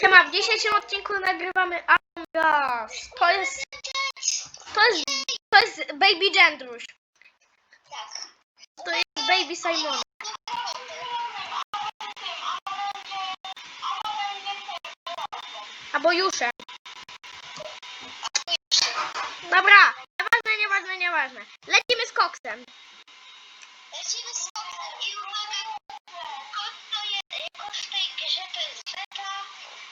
Siema, w dzisiejszym odcinku nagrywamy Among. To jest, to jest, to jest Baby Gendruś. Tak. To jest Baby Simon. Albo Jusze. Dobra, nieważne, nieważne, nieważne. Lecimy z koksem. Lecimy z koksem i uwaga, kod to jest, kod w tej grze to jest beta,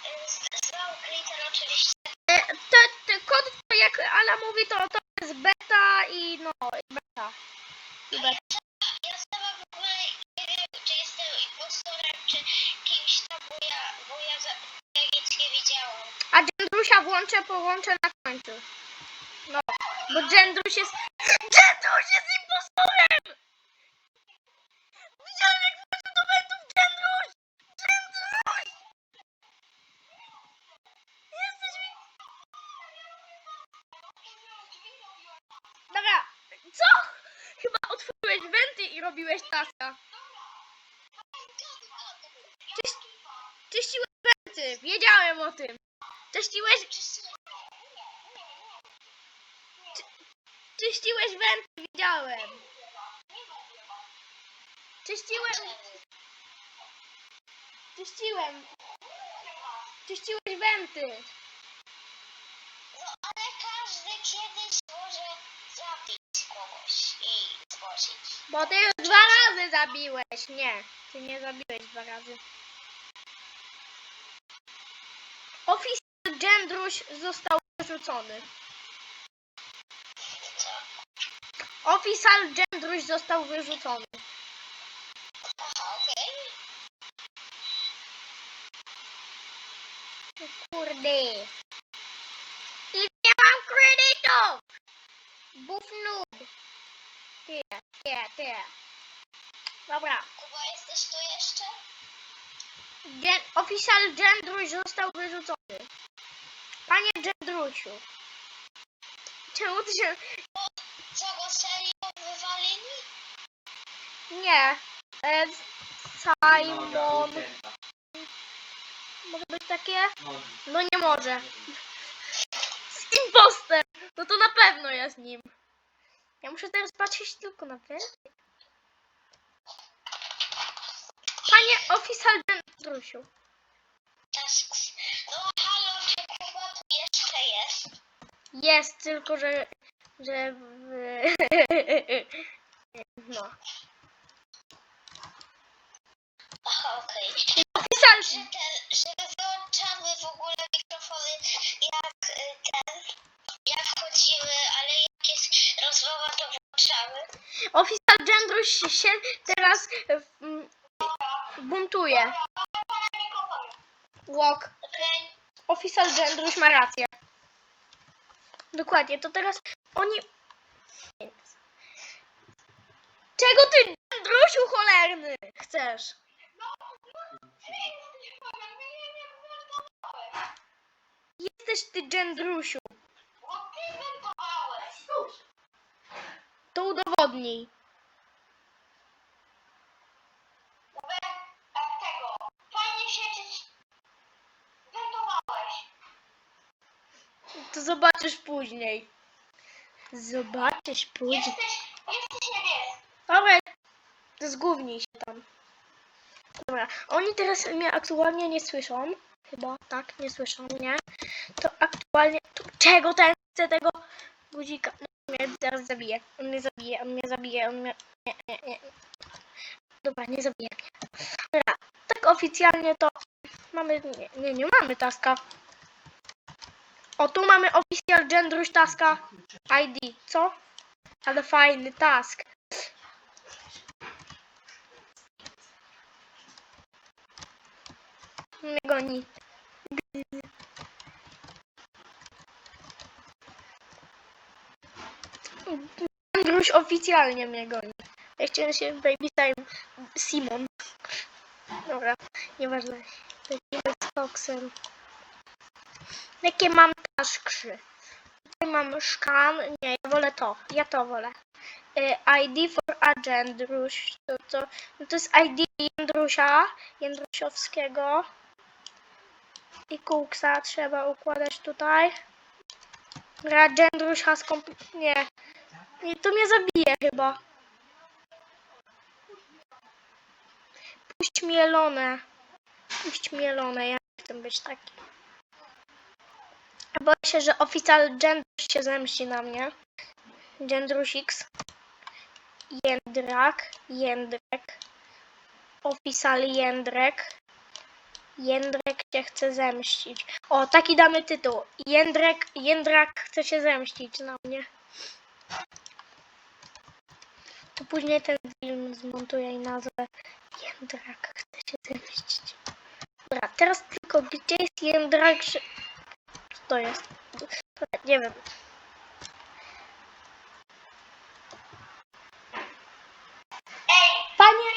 y, z- zwał glitter oczywiście. E, To, to kod, to jak Ala mówi, to, to jest beta i no, i beta. I beta. ja sama w ogóle nie wiem, czy jestem impostorem, czy kimś tam, bo ja, bo ja, nic nie widziałam. A Gendrusia włączę, połączę na końcu. No, bo Gendruś jest... Gendruś jest impostorem! Widziałem jak włączę do wentów Gendruś! Gendruś! Jesteś mi... Dobra, co? Chyba otworzyłeś wenty i robiłeś taska. Czyś... Czyściłeś wenty, wiedziałem o tym. Czyściłeś... Czyściłeś wenty, widziałem. Czyściłem... Czyściłem. Czyściłeś wenty. No ale każdy kiedyś może zabić i zgłosić. Bo ty już dwa razy zabiłeś. Nie, ty nie zabiłeś dwa razy. Oficjal Gendruś został wyrzucony. Co? Oficjal Gendruś został wyrzucony. Aha, okej. Kurde. I nie mam kredytów! Buf noob. Ty, ty, ty. Dobra. Kuba, jesteś tu jeszcze? Gen, oficjal Gendruś został wyrzucony. Panie Gendrusiu. Czemu ty się... Co go serio wywalili? Nie. E, Simon. Może być takie? No nie może. Z impostem. No to na pewno jest nim. Ja muszę teraz patrzeć tylko na ten. Panie oficjal. Tasks. No halo, czy Kuba tu jeszcze jest? Jest, tylko że... że... No. Aha, okej. Oficjal... Że, że wyłączamy w ogóle mikrofony jak y, ten, jak wchodzimy, ale jak jest rozmowa to włączamy. Oficjal Gendruś się teraz mm, buntuje. Walk. Okej? Oficjal Gendruś ma rację. Dokładnie, to teraz oni... Czego ty, Gendrusiu cholerny, chcesz? Jesteś ty, Gendrusiu. To udowodnij. To zobaczysz później. Zobaczysz później. Jesteś, jesteś niebieski. Dobra, zgównij się tam. Dobra, oni teraz mnie aktualnie nie słyszą. Chyba, tak, nie słyszą mnie. To aktualnie... To czego ten chce tego guzika? Zaraz zabije. On mnie zabije, on mnie zabije, on mnie... Nie, nie, nie. Dobra, nie zabije. Dobra, tak oficjalnie to mamy... Nie, nie, nie mamy taska. O, tu mamy oficjal Gendruś taska ID. Co? Ale fajny task. Mnie goni. Oficjalnie mnie goni. Ja chciałem się Baby Time Simon. Dobra, nieważne. Lecimy z Foxem. Jakie mam taszkrzy? Tutaj mam szkan. Nie, ja wolę to. Ja to wolę. Y, ID for agent. To, to, no to jest ID Jędrusia, Jędrusiowskiego. I kuksa trzeba układać tutaj. Rajendruś has kompl- Nie. To mnie zabije chyba. Puść mielone. Puść mielone, ja nie chcę być taki. Boję się, że oficjal Gendruś się zemści na mnie. Gendruś X. Jędrak. Jędrek. Oficjal Jędrek. Jędrek się chce zemścić. O, taki damy tytuł. Jędrek, Jędrak chce się zemścić na mnie. To później ten film zmontuję i nazwę Jędrak chce się zemścić. Dobra, teraz tylko gdzie jest Jędrak, że... Co to jest? Nie wiem. Ej, Panie,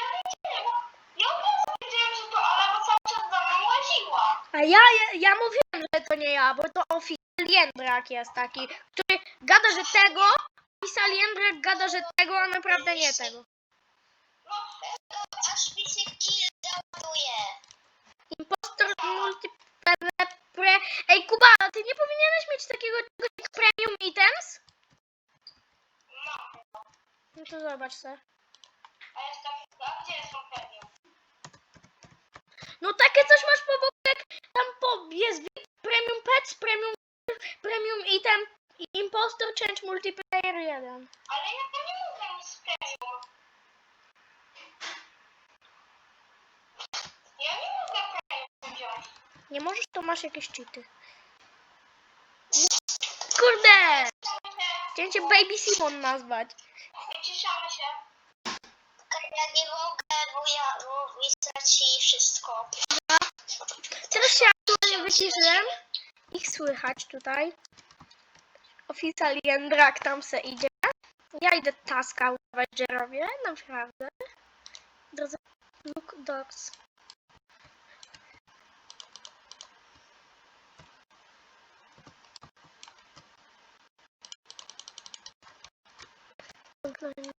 a ja, ja, ja mówiłem, że to nie ja, bo to oficjal Jędrak jest taki, który gada, że tego, oficjal Jędrak gada, że tego, a naprawdę nie tego. No, aż mi się kill załaduje. Impostor multiple pre... Ej, Kuba, ty nie powinieneś mieć takiego czegoś jak premium items? No, No to zobacz se. a jest takie, a gdzie są pewnie? No takie coś masz po boku, jak tam po... jest premium pets, premium, premium item impostor change multiplayer 1. Ale ja to nie mogę z premium. Ja nie mogę premium wziąć. Nie możesz, to masz jakieś cheaty. Kurde! Chciałem cię Baby Simon nazwać. Wyciszamy się. Ja nie mogę, bo ja bo mi wszystko. Teraz się aktualnie wyciszyłem. Ich słychać tutaj. Oficjal Jędrak tam se idzie. Ja idę taska udawać, że robię. Naprawdę. Drodzy, look dogs.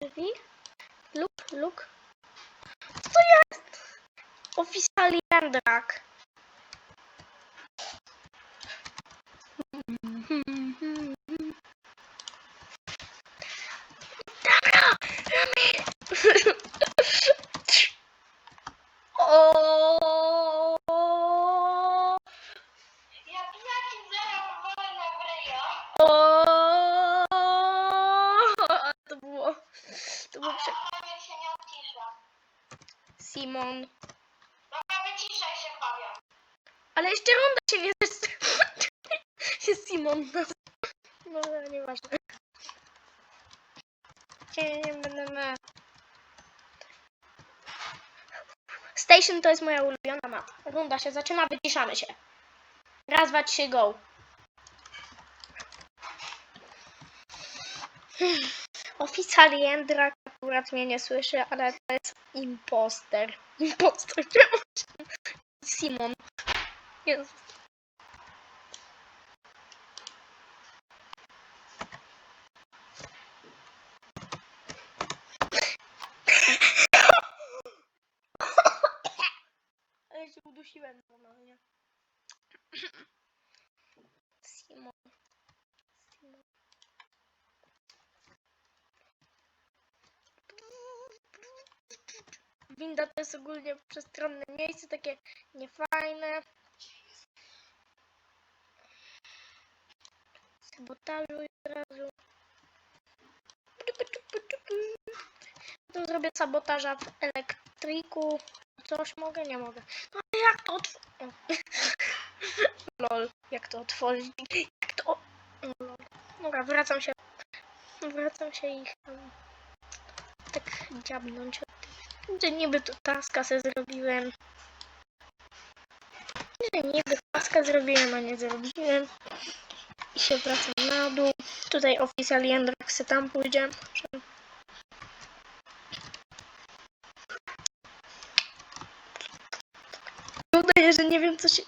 Drzwi. Look. Co to jest? Oficjal Jędrak Rami. O, Ja pijaki zaraz wolę na breja. O, to było, to było prze... Ale się nie odcisza. Simon. Dobra, wyciszaj się, Fabian. Ale jeszcze runda się nie się Simon nazywa. No, ale nieważne. Nie, nie będę na... Station to jest moja ulubiona mapa. Runda się zaczyna, wyciszamy się. Raz, dwa, trzy, go. Oficjal Jędrak akurat mnie nie słyszy, ale to jest imposter. Imposter. Simon. Jezus. Ale się udusiłem normalnie. Simon. Simon. Winda to jest ogólnie przestronne miejsce, takie niefajne. Sabotażuj od razu. To zrobię sabotaża w elektryku. Coś mogę? Nie mogę. No jak to otworzyć? Lol, jak to otworzyć? Jak to... lol. Dobra, wracam się. Wracam się i tak dziabnąć. Gdzie niby tu taska se zrobiłem. Gdzie niby taska zrobiłem, a nie zrobiłem. I się wracam na dół. Tutaj oficjal Jędrak se tam pójdzie. Że- Udaję, że nie wiem co się...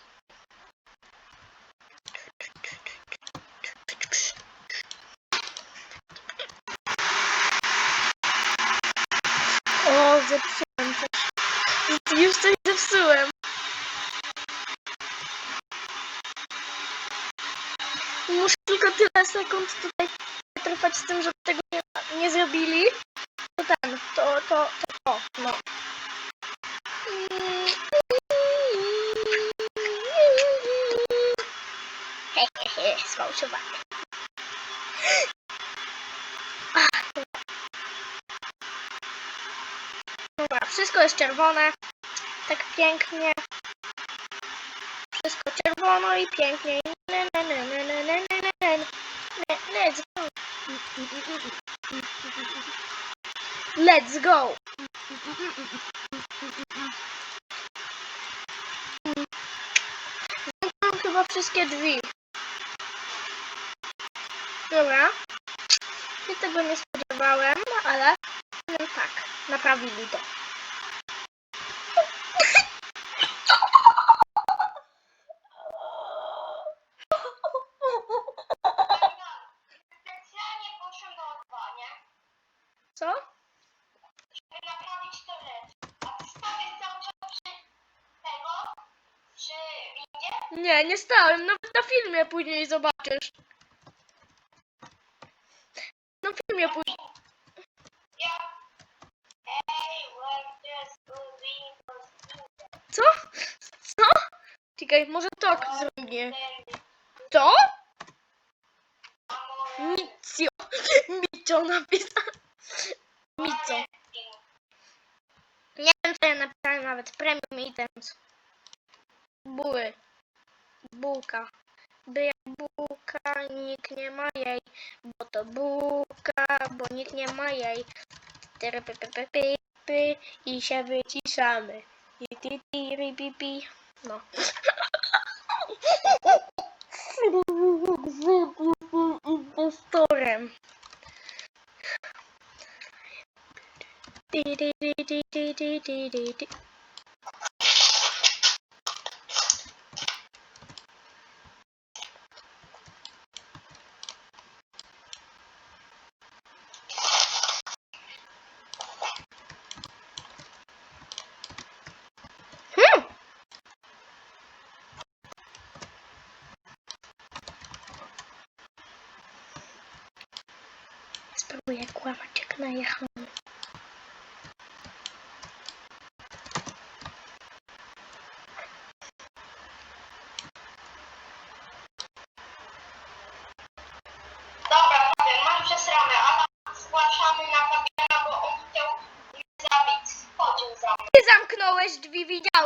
O, zepsułem coś. Już coś zepsułem. Muszę tylko tyle sekund tutaj trwać z tym, żeby tego nie, nie zrobili. To ten, to, to, to, o, no. Hehehe, jest czerwone. Tak pięknie. Wszystko czerwono i pięknie. Let's go. Let's go. Zamknąłem chyba wszystkie drzwi. Dobra. Się tego nie spodziewałem, ale tak, naprawili to. Nie, nie stałem. Nawet na filmie później zobaczysz. Na filmie później. Co? Co? Czekaj, może to zrobię. To? Micio. Micio napisał. Mico. Nie wiem, co ja napisałem nawet. Premium items. Buły. Bułka. By jak bułka, nikt nie ma jej. Bo to bułka, bo nikt nie ma jej. Tyry, I się wyciszamy. I ti, ri, pi, pi. No. Impostorem. Di, di, di, di, di, di, di, di, di. Hmm. Jak najechałem. Dobra, powiem, mam przesrane, ale zgłaszamy na Fabiana, bo on chciał mnie zabić. Chodził za mną. Ty zamknąłeś drzwi, widziałem.